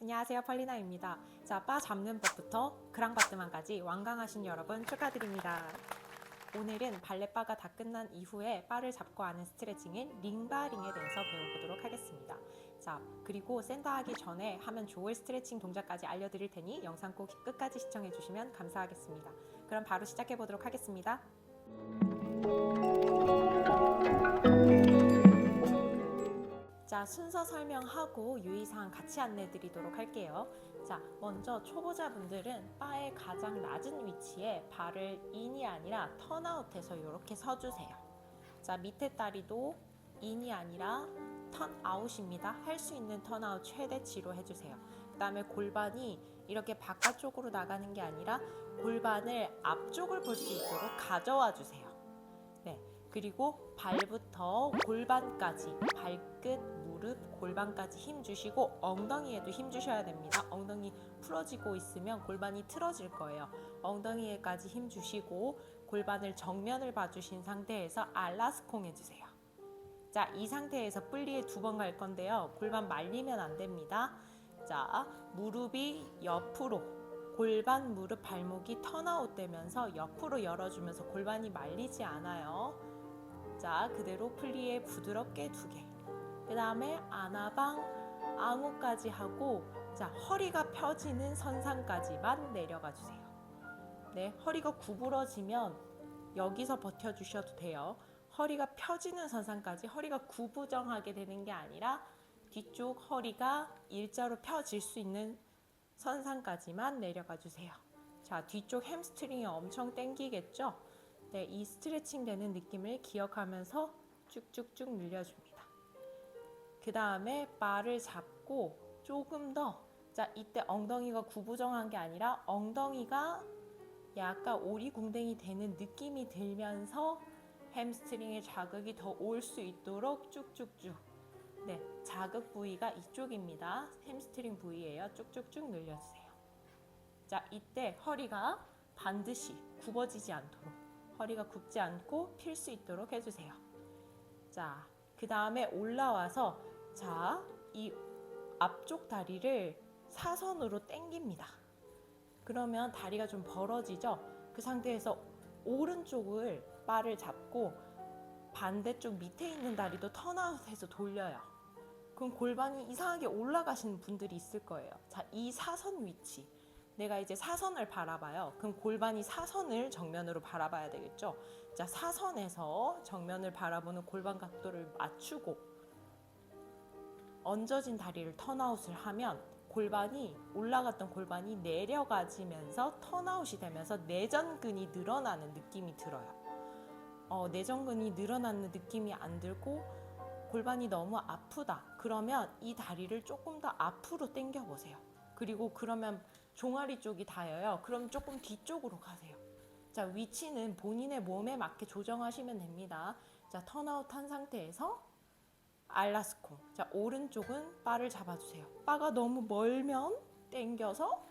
안녕하세요 펄리나입니다. 자, 바 잡는 법부터 그랑바트만까지 완강하신 여러분 축하드립니다. 오늘은 발레바가 다 끝난 이후에 바를 잡고 하는 스트레칭인 링바링에 대해서 배워보도록 하겠습니다. 자, 그리고 센터 하기 전에 하면 좋을 스트레칭 동작까지 알려드릴 테니 영상 꼭 끝까지 시청해 주시면 감사하겠습니다. 그럼 바로 시작해 보도록 하겠습니다. 자, 순서 설명하고 유의사항 같이 안내 드리도록 할게요. 자, 먼저 초보자분들은 바의 가장 낮은 위치에 발을 인이 아니라 턴아웃해서 이렇게 서주세요. 자, 밑에 다리도 인이 아니라 턴아웃입니다. 할 수 있는 턴아웃 최대치로 해주세요. 그 다음에 골반이 이렇게 바깥쪽으로 나가는 게 아니라 골반을 앞쪽을 볼 수 있도록 가져와 주세요. 네. 그리고 발부터 골반까지 발끝, 무릎, 골반까지 힘 주시고 엉덩이에도 힘 주셔야 됩니다. 엉덩이 풀어지고 있으면 골반이 틀어질 거예요. 엉덩이에까지 힘 주시고 골반을 정면을 봐주신 상태에서 알라스콩 해주세요. 자, 이 상태에서 플리에 두 번 갈 건데요. 골반 말리면 안 됩니다. 자, 무릎이 옆으로 골반, 무릎, 발목이 턴아웃 되면서 옆으로 열어주면서 골반이 말리지 않아요. 자, 그대로 플리에 부드럽게 두 개. 그 다음에 아나방, 앙호까지 하고, 자, 허리가 펴지는 선상까지만 내려가 주세요. 네, 허리가 구부러지면 여기서 버텨주셔도 돼요. 허리가 펴지는 선상까지 허리가 구부정하게 되는 게 아니라 뒤쪽 허리가 일자로 펴질 수 있는 선상까지만 내려가 주세요. 자, 뒤쪽 햄스트링이 엄청 땡기겠죠? 네, 이 스트레칭 되는 느낌을 기억하면서 쭉쭉쭉 늘려줍니다. 그 다음에 바를 잡고 조금 더, 자, 이때 엉덩이가 구부정한 게 아니라 엉덩이가 약간 오리궁뎅이 되는 느낌이 들면서 햄스트링에 자극이 더 올 수 있도록 쭉쭉쭉. 네, 자극 부위가 이쪽입니다. 햄스트링 부위예요. 쭉쭉쭉 늘려주세요. 자, 이때 허리가 반드시 굽어지지 않도록 허리가 굽지 않고 필 수 있도록 해주세요. 자, 그 다음에 올라와서 자, 이 앞쪽 다리를 사선으로 당깁니다. 그러면 다리가 좀 벌어지죠? 그 상태에서 오른쪽을 바를 잡고 반대쪽 밑에 있는 다리도 턴아웃해서 돌려요. 그럼 골반이 이상하게 올라가시는 분들이 있을 거예요. 자, 이 사선 위치. 내가 이제 사선을 바라봐요. 그럼 골반이 사선을 정면으로 바라봐야 되겠죠? 자, 사선에서 정면을 바라보는 골반 각도를 맞추고 얹어진 다리를 턴아웃을 하면 골반이 올라갔던 골반이 내려가지면서 턴아웃이 되면서 내전근이 늘어나는 느낌이 들어요. 어, 내전근이 늘어나는 느낌이 안 들고 골반이 너무 아프다. 그러면 이 다리를 조금 더 앞으로 당겨 보세요. 그리고 그러면 종아리 쪽이 닿여요. 그럼 조금 뒤쪽으로 가세요. 자, 위치는 본인의 몸에 맞게 조정하시면 됩니다. 자, 턴아웃 한 상태에서 알라스콩. 자, 오른쪽은 바를 잡아주세요. 바가 너무 멀면 당겨서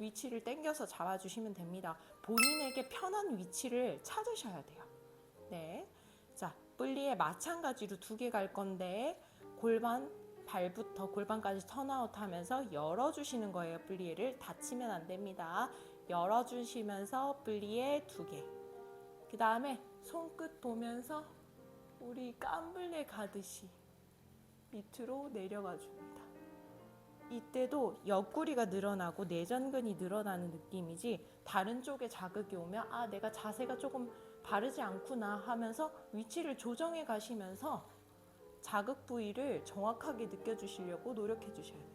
위치를 당겨서 잡아주시면 됩니다. 본인에게 편한 위치를 찾으셔야 돼요. 네. 자, 분리에 마찬가지로 두 개 갈 건데 골반 발부터 골반까지 턴아웃 하면서 열어주시는 거예요. 분리를 닫히면 안 됩니다. 열어주시면서 분리에 두 개. 그 다음에 손끝 보면서 우리 깜블레 가듯이 밑으로 내려가 줍니다. 이때도 옆구리가 늘어나고 내전근이 늘어나는 느낌이지 다른 쪽에 자극이 오면 아 내가 자세가 조금 바르지 않구나 하면서 위치를 조정해 가시면서 자극 부위를 정확하게 느껴주시려고 노력해 주셔야 돼요.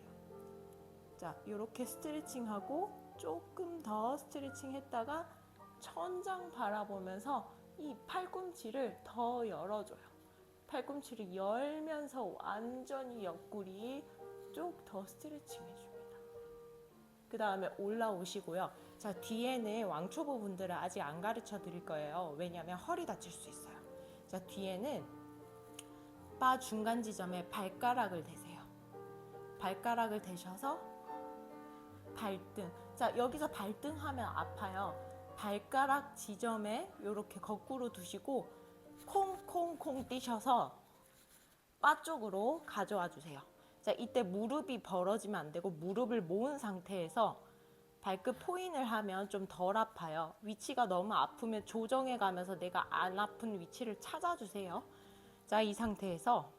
자, 이렇게 스트레칭하고 조금 더 스트레칭 했다가 천장 바라보면서 이 팔꿈치를 더 열어줘요. 팔꿈치를 열면서 완전히 옆구리 쪽 더 스트레칭 해줍니다. 그 다음에 올라오시고요. 자, 뒤에는 왕초보 분들은 아직 안 가르쳐 드릴 거예요. 왜냐하면 허리 다칠 수 있어요. 자, 뒤에는 바 중간 지점에 발가락을 대세요. 발가락을 대셔서 발등. 자, 여기서 발등 하면 아파요. 발가락 지점에 이렇게 거꾸로 두시고 콩콩콩 뛰셔서 바 쪽으로 가져와 주세요. 자, 이때 무릎이 벌어지면 안 되고 무릎을 모은 상태에서 발끝 포인을 하면 좀 덜 아파요. 위치가 너무 아프면 조정해 가면서 내가 안 아픈 위치를 찾아주세요. 자, 이 상태에서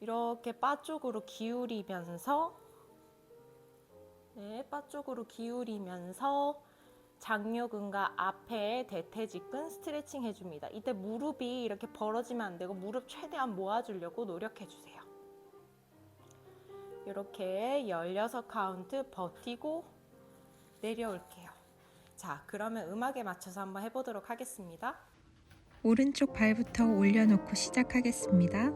이렇게 바 쪽으로 기울이면서 네, 바 쪽으로 기울이면서 장요근과 앞에 대퇴직근 스트레칭 해줍니다. 이때 무릎이 이렇게 벌어지면 안 되고 무릎 최대한 모아주려고 노력해 주세요. 이렇게 16 카운트 버티고 내려올게요. 자, 그러면 음악에 맞춰서 한번 해보도록 하겠습니다. 오른쪽 발부터 올려놓고 시작하겠습니다.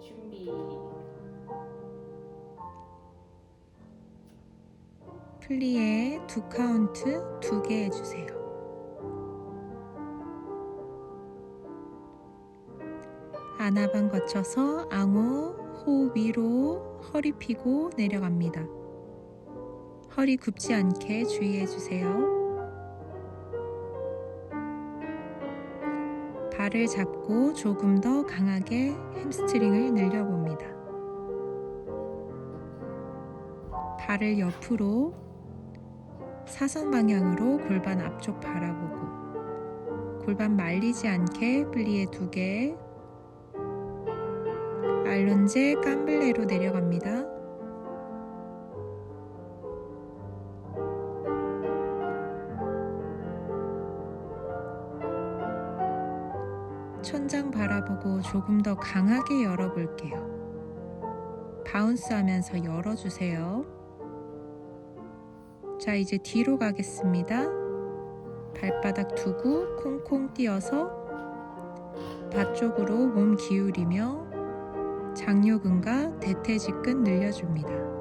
준비. 플리에 두 카운트 두 개 해주세요. 아나반 거쳐서 앙호 호흡 위로 허리 펴고 내려갑니다. 허리 굽지 않게 주의해 주세요. 발을 잡고 조금 더 강하게 햄스트링을 늘려봅니다. 발을 옆으로 사선 방향으로 골반 앞쪽 바라보고 골반 말리지 않게 플리에 두 개, 알론제 깜블레로 내려갑니다. 바라보고 조금 더 강하게 열어볼게요. 바운스 하면서 열어주세요. 자, 이제 뒤로 가겠습니다. 발바닥 두고 콩콩 뛰어서 바 쪽으로 몸 기울이며 장요근과 대퇴직근 늘려줍니다.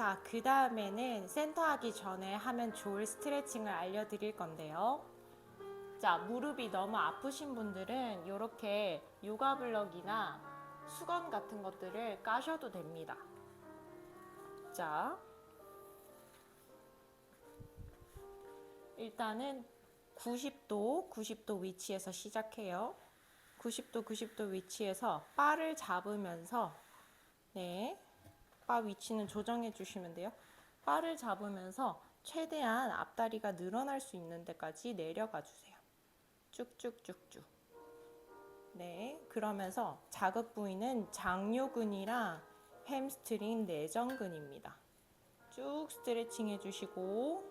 자, 그 다음에는 센터 하기 전에 하면 좋을 스트레칭을 알려드릴 건데요. 자, 무릎이 너무 아프신 분들은 이렇게 요가 블럭이나 수건 같은 것들을 까셔도 됩니다. 자, 일단은 90도, 90도 위치에서 시작해요. 90도, 90도 위치에서 바를 잡으면서 네, 바 위치는 조정해 주시면 돼요. 바를 잡으면서 최대한 앞다리가 늘어날 수 있는 데까지 내려가 주세요. 쭉쭉쭉쭉. 네, 그러면서 자극 부위는 장요근이랑 햄스트링 내전근입니다. 쭉 스트레칭 해주시고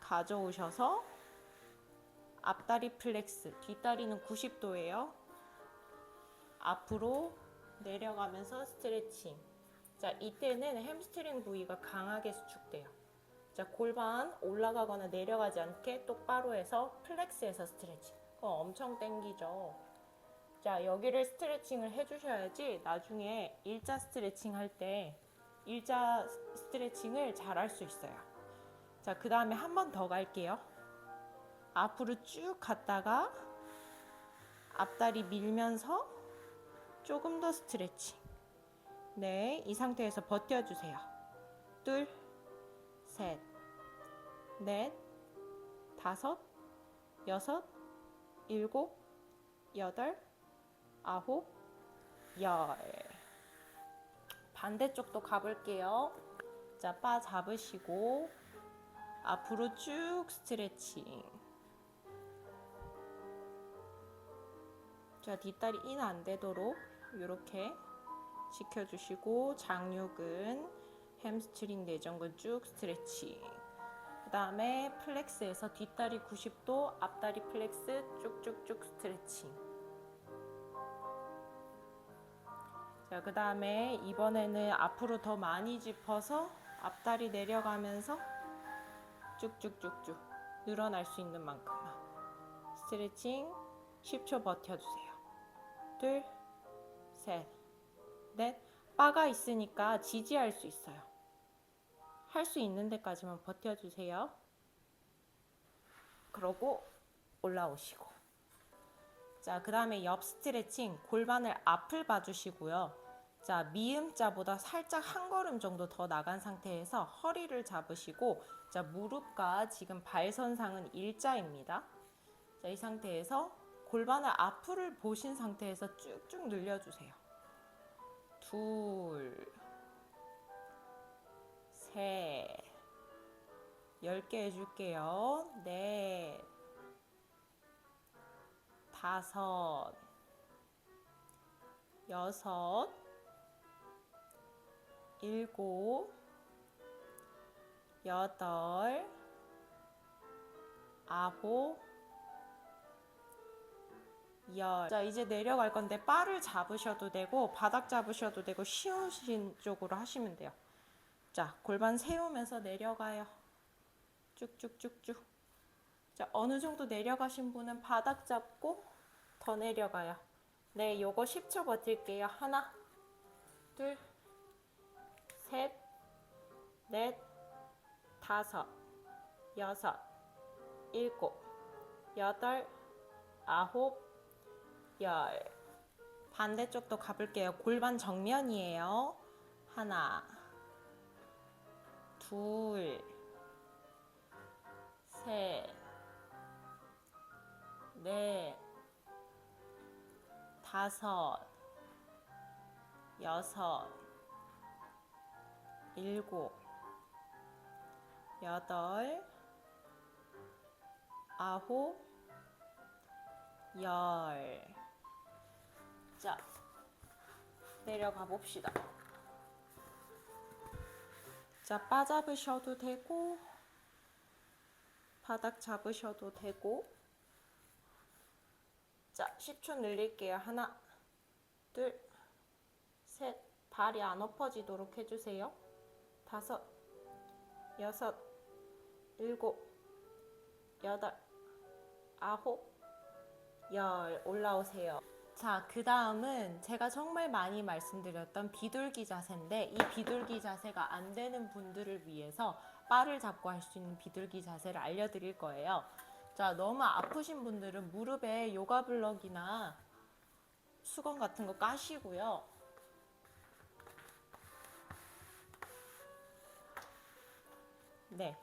가져오셔서 앞다리 플렉스, 뒷다리는 90도예요. 앞으로 내려가면서 스트레칭. 자, 이때는 햄스트링 부위가 강하게 수축돼요. 자, 골반 올라가거나 내려가지 않게 똑바로 해서 플렉스해서 스트레칭. 그거 엄청 땡기죠. 자, 여기를 스트레칭을 해주셔야지 나중에 일자 스트레칭 할 때 일자 스트레칭을 잘 할 수 있어요. 자, 그 다음에 한 번 더 갈게요. 앞으로 쭉 갔다가 앞다리 밀면서 조금 더 스트레칭. 네, 이 상태에서 버텨주세요. 둘, 셋, 넷, 다섯, 여섯, 일곱, 여덟, 아홉, 열. 반대쪽도 가볼게요. 자, 바 잡으시고 앞으로 쭉 스트레칭. 자, 뒷다리 인 안 되도록 이렇게 지켜주시고 장요근, 햄스트링 내전근 쭉 스트레칭. 그 다음에 플렉스에서 뒷다리 90도, 앞다리 플렉스 쭉쭉쭉 스트레칭. 자, 그 다음에 이번에는 앞으로 더 많이 짚어서 앞다리 내려가면서 쭉쭉쭉쭉 늘어날 수 있는 만큼만 스트레칭 10초 버텨주세요. 둘, 셋, 넷. 바가 있으니까 지지할 수 있어요. 할 수 있는 데까지만 버텨주세요. 그러고 올라오시고. 자, 그 다음에 옆 스트레칭, 골반을 앞을 봐주시고요. 자, 미음자보다 살짝 한 걸음 정도 더 나간 상태에서 허리를 잡으시고, 자, 무릎과 지금 발선상은 일자입니다. 자, 이 상태에서 골반을 앞을 보신 상태에서 쭉쭉 늘려주세요. 둘, 셋, 열개 해줄게요. 넷, 다섯, 여섯, 일곱, 여덟, 아홉, 열. 자, 이제 내려갈 건데 바를 잡으셔도 되고 바닥 잡으셔도 되고 쉬우신 쪽으로 하시면 돼요. 자, 골반 세우면서 내려가요. 쭉쭉쭉쭉. 자, 어느 정도 내려가신 분은 바닥 잡고 더 내려가요. 네, 요거 10초 버틸게요. 하나, 둘, 셋, 넷, 다섯, 여섯, 일곱, 여덟, 아홉, 열. 반대쪽도 가볼게요. 골반 정면이에요. 하나, 둘, 셋, 넷, 다섯, 여섯, 일곱, 여덟, 아홉, 열. 자, 내려가 봅시다. 자, 바 잡으셔도 되고, 바닥 잡으셔도 되고, 자, 10초 늘릴게요. 하나, 둘, 셋, 발이 안 엎어지도록 해주세요. 다섯, 여섯, 일곱, 여덟, 아홉, 열 올라오세요. 자, 그 다음은 제가 정말 많이 말씀드렸던 비둘기 자세인데 이 비둘기 자세가 안 되는 분들을 위해서 바를 잡고 할 수 있는 비둘기 자세를 알려드릴 거예요. 자, 너무 아프신 분들은 무릎에 요가 블럭이나 수건 같은 거 까시고요. 네.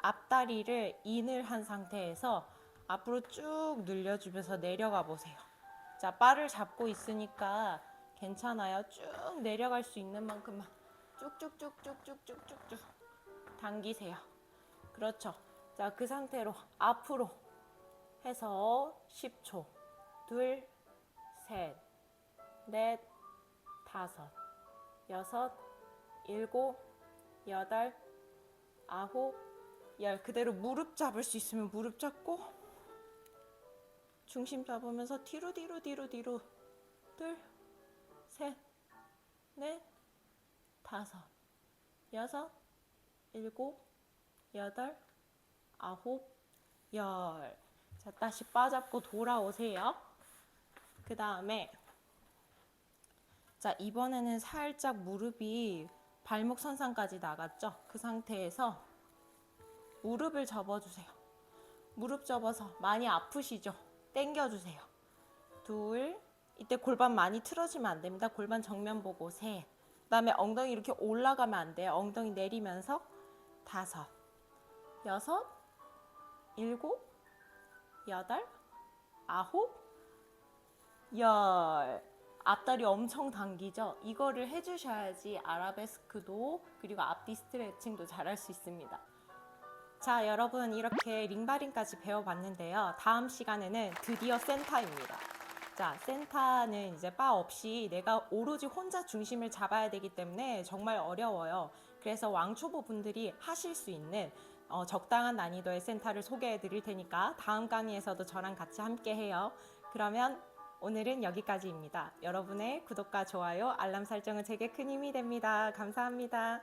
앞다리를 인을 한 상태에서 앞으로 쭉 늘려주면서 내려가 보세요. 자, 바를 잡고 있으니까 괜찮아요. 쭉 내려갈 수 있는 만큼만 쭉쭉쭉쭉쭉쭉쭉쭉 당기세요. 그렇죠. 자, 그 상태로 앞으로 해서 10초. 둘, 셋, 넷, 다섯, 여섯, 일곱, 여덟, 아홉, 열. 그대로 무릎 잡을 수 있으면 무릎 잡고 중심 잡으면서 뒤로 뒤로 뒤로 뒤로 둘, 셋, 넷, 다섯, 여섯, 일곱, 여덟, 아홉, 열. 자, 다시 빠잡고 돌아오세요. 그 다음에 자, 이번에는 살짝 무릎이 발목 선상까지 나갔죠? 그 상태에서 무릎을 접어주세요. 무릎 접어서 많이 아프시죠? 당겨주세요. 둘, 이때 골반 많이 틀어지면 안 됩니다. 골반 정면 보고 셋. 그다음에 엉덩이 이렇게 올라가면 안 돼요. 엉덩이 내리면서 다섯, 여섯, 일곱, 여덟, 아홉, 열. 앞다리 엄청 당기죠? 이거를 해주셔야지 아라베스크도 그리고 앞뒤 스트레칭도 잘할 수 있습니다. 자, 여러분 이렇게 링바링까지 배워봤는데요. 다음 시간에는 드디어 센타입니다. 자, 센타는 이제 바 없이 내가 오로지 혼자 중심을 잡아야 되기 때문에 정말 어려워요. 그래서 왕초보 분들이 하실 수 있는 어, 적당한 난이도의 센타를 소개해 드릴 테니까 다음 강의에서도 저랑 같이 함께 해요. 그러면 오늘은 여기까지입니다. 여러분의 구독과 좋아요, 알람 설정은 제게 큰 힘이 됩니다. 감사합니다.